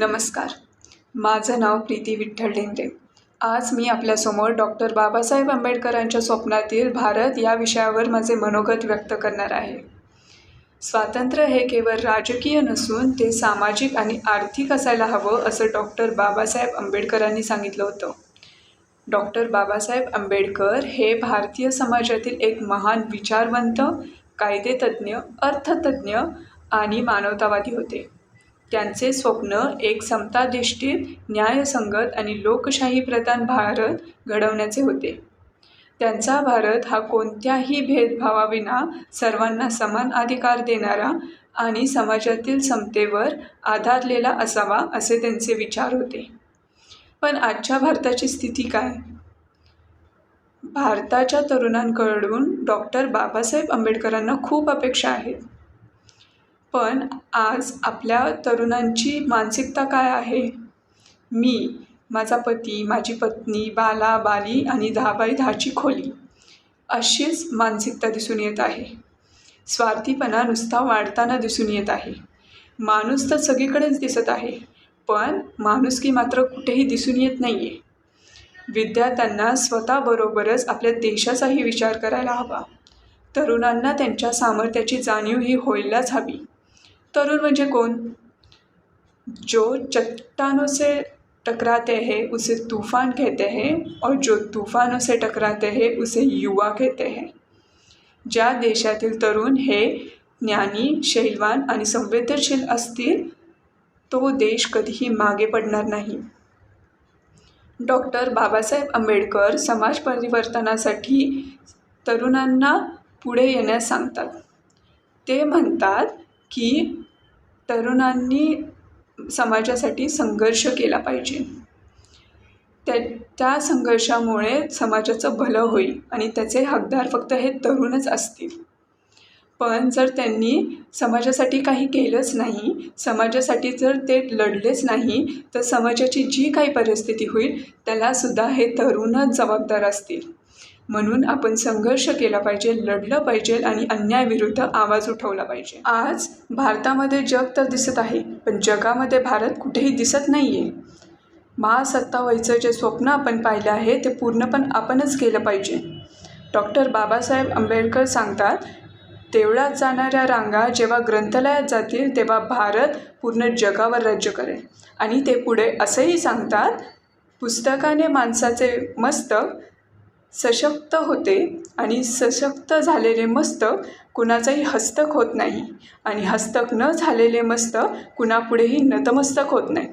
नमस्कार. माझं नाव प्रीती विठ्ठल ढेंगरे आज मी आपल्यासमोर डॉक्टर बाबासाहेब आंबेडकरांच्या स्वप्नातील भारत या विषयावर माझे मनोगत व्यक्त करणार आहे. स्वातंत्र्य हे केवळ राजकीय नसून ते सामाजिक आणि आर्थिक असायला हवं असं डॉक्टर बाबासाहेब आंबेडकरांनी सांगितलं होतं. डॉक्टर बाबासाहेब आंबेडकर हे भारतीय समाजातील एक महान विचारवंत कायदेतज्ञ अर्थतज्ज्ञ आणि मानवतावादी होते. त्यांचे स्वप्न एक समताधिष्ठित न्यायसंगत आणि लोकशाही प्रधान भारत घडवण्याचे होते. त्यांचा भारत हा कोणत्याही भेदभावाविना सर्वांना समान अधिकार देणारा आणि समाजातील समतेवर आधारलेला असावा असे त्यांचे विचार होते. पण आजच्या भारताची स्थिती काय? भारताच्या तरुणांकडून डॉक्टर बाबासाहेब आंबेडकरांना खूप अपेक्षा आहेत. पण आज आपल्या तरुणांची मानसिकता काय आहे? मी माझा पती माझी पत्नी बाला बाली आणि दहा बाय दहाची खोली अशीच मानसिकता दिसून येत आहे. स्वार्थीपणा नुसता वाढताना दिसून येत आहे. माणूस तर सगळीकडेच दिसत आहे पण माणुसकी मात्र कुठेही दिसून येत नाही आहे विद्यार्थ्यांना स्वतःबरोबरच आपल्या देशाचाही विचार करायला हवा. तरुणांना त्यांच्या सामर्थ्याची जाणीव ही व्हायलाच हवी. तरुण म्हणजे कोण? जो चट्टानों से टकराते हैं उसे तूफान कहते हैं और जो तूफानों से टकराते हैं उसे युवा कहते हैं। ज्या देशातील तरुण हे ज्ञानी शैलवान आणि संवेदनशील असतील तो देश कधीही मागे पडणार नाही. डॉक्टर बाबासाहेब आंबेडकर समाज परिवर्तनासाठी तरुणांना पुढे येण्यास सांगतात. ते म्हणतात की तरुणांनी समाजासाठी संघर्ष केला पाहिजे. त्या त्या संघर्षामुळे समाजाचं भलं होईल आणि त्याचे हकदार फक्त हे तरुणच असतील. पण जर त्यांनी समाजासाठी काही केलंच नाही समाजासाठी जर ते लढलेच नाही तर समाजाची जी काही परिस्थिती होईल त्यालासुद्धा हे तरुणच जबाबदार असतील. म्हणून आपण संघर्ष केला पाहिजे लढलं पाहिजे आणि अन्यायाविरुद्ध आवाज उठवला पाहिजे. आज भारतामध्ये जग तर दिसत आहे पण जगामध्ये भारत कुठेही दिसत नाही आहे महासत्ता व्हायचं जे स्वप्न आपण पाहिलं आहे ते पूर्णपण आपणच केलं पाहिजे. डॉक्टर बाबासाहेब आंबेडकर सांगतात तेवढ्यात जाणाऱ्या रांगा जेव्हा ग्रंथालयात जातील तेव्हा भारत पूर्ण जगावर राज्य करेल. आणि ते पुढे असंही सांगतात पुस्तकाने माणसाचे मस्तक सशक्त होते आणि सशक्त झालेले मस्तक कुणाचंही हस्तक होत नाही आणि हस्तक न झालेले मस्तक कुणापुढेही नतमस्तक होत नाही.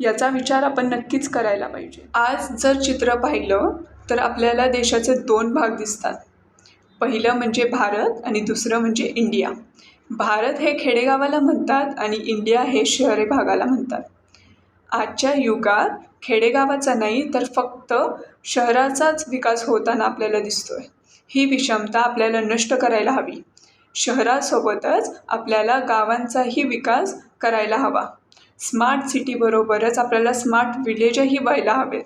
याचा विचार आपण नक्कीच करायला पाहिजे. आज जर चित्र पाहिलं तर आपल्याला देशाचे दोन भाग दिसतात. पहिलं म्हणजे भारत आणि दुसरं म्हणजे इंडिया. भारत हे खेडेगावाला म्हणतात आणि इंडिया हे शहरे भागाला म्हणतात. आजच्या युगात खेडेगावाचा नाही तर फक्त शहराचाच विकास होताना आपल्याला दिसतो आहे ही विषमता आपल्याला नष्ट करायला हवी. शहरासोबतच आपल्याला गावांचाही विकास करायला हवा. स्मार्ट सिटीबरोबरच आपल्याला स्मार्ट विलेजही व्हायला हवेत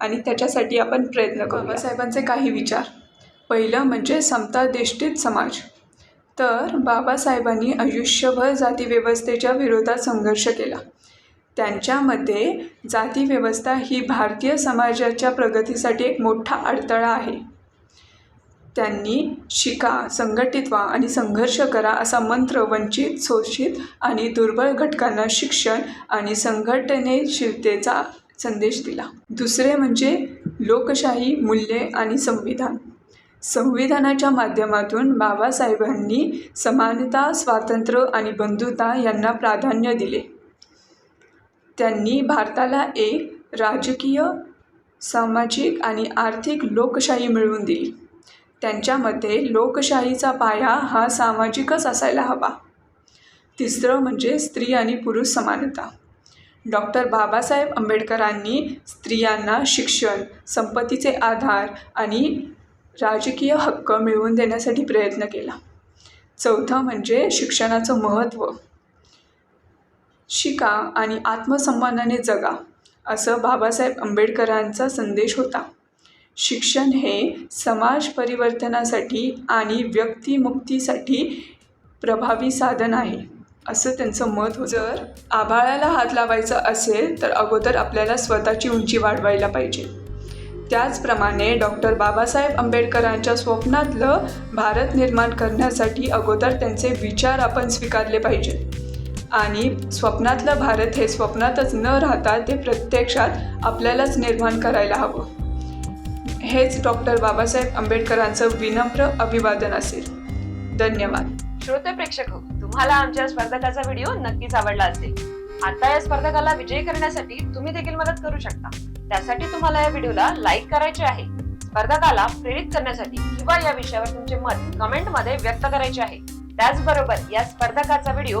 आणि त्याच्यासाठी आपण प्रयत्न करू बाबासाहेबांचे काही विचार. पहिलं म्हणजे समताधिष्ठित समाज. तर बाबासाहेबांनी आयुष्यभर जातीव्यवस्थेच्या विरोधात संघर्ष केला. त्यांच्यामध्ये जातीव्यवस्था ही भारतीय समाजाच्या प्रगतीसाठी एक मोठा अडथळा आहे. त्यांनी शिका संघटित व्हा आणि संघर्ष करा असा मंत्र वंचित शोषित आणि दुर्बळ घटकांना शिक्षण आणि संघटनेशीलतेचा संदेश दिला. दुसरे म्हणजे लोकशाही मूल्ये आणि संविधान. संविधानाच्या माध्यमातून बाबासाहेबांनी समानता स्वातंत्र्य आणि बंधुता यांना प्राधान्य दिले. त्यांनी भारताला एक राजकीय सामाजिक आणि आर्थिक लोकशाही मिळवून दिली. त्यांच्यामध्ये लोकशाहीचा पाया हा सामाजिकच असायला हवा. तिसरं म्हणजे स्त्री आणि पुरुष समानता. डॉक्टर बाबासाहेब आंबेडकरांनी स्त्रियांना शिक्षण संपत्तीचे आधार आणि राजकीय हक्क मिळवून देण्यासाठी प्रयत्न केला. चौथं म्हणजे शिक्षणाचं महत्त्व. शिका आणि आत्मसन्मानाने जगा असं बाबासाहेब आंबेडकरांचा संदेश होता. शिक्षण हे समाज परिवर्तनासाठी आणि व्यक्तिमुक्तीसाठी प्रभावी साधन आहे असं त्यांचं मत होतं. जर आभाळाला हात लावायचा असेल तर अगोदर आपल्याला स्वतःची उंची वाढवायला पाहिजे. त्याचप्रमाणे डॉक्टर बाबासाहेब आंबेडकरांच्या स्वप्नातलं भारत निर्माण करण्यासाठी अगोदर त्यांचे विचार आपण स्वीकारले पाहिजेत. आणि स्वप्नातलं भारत हे स्वप्नातच न राहता ते प्रत्यक्षात आपल्यालाच निर्माण करायला हवं. हेच डॉक्टर बाबासाहेब आंबेडकरांचं विनम्र अभिवादन असेल. धन्यवाद. श्रोते प्रेक्षक हो, तुम्हाला आमच्या स्पर्धकाचा व्हिडिओ नक्कीच आवडला असेल. आता या स्पर्धकाला विजयी करण्यासाठी तुम्ही देखील मदत करू शकता. त्यासाठी तुम्हाला या व्हिडिओला लाईक करायचे आहे. स्पर्धकाला प्रेरित करण्यासाठी किंवा या विषयावर तुमचे मत कमेंटमध्ये व्यक्त करायचे आहे. त्याचबरोबर या स्पर्धकाचा व्हिडिओ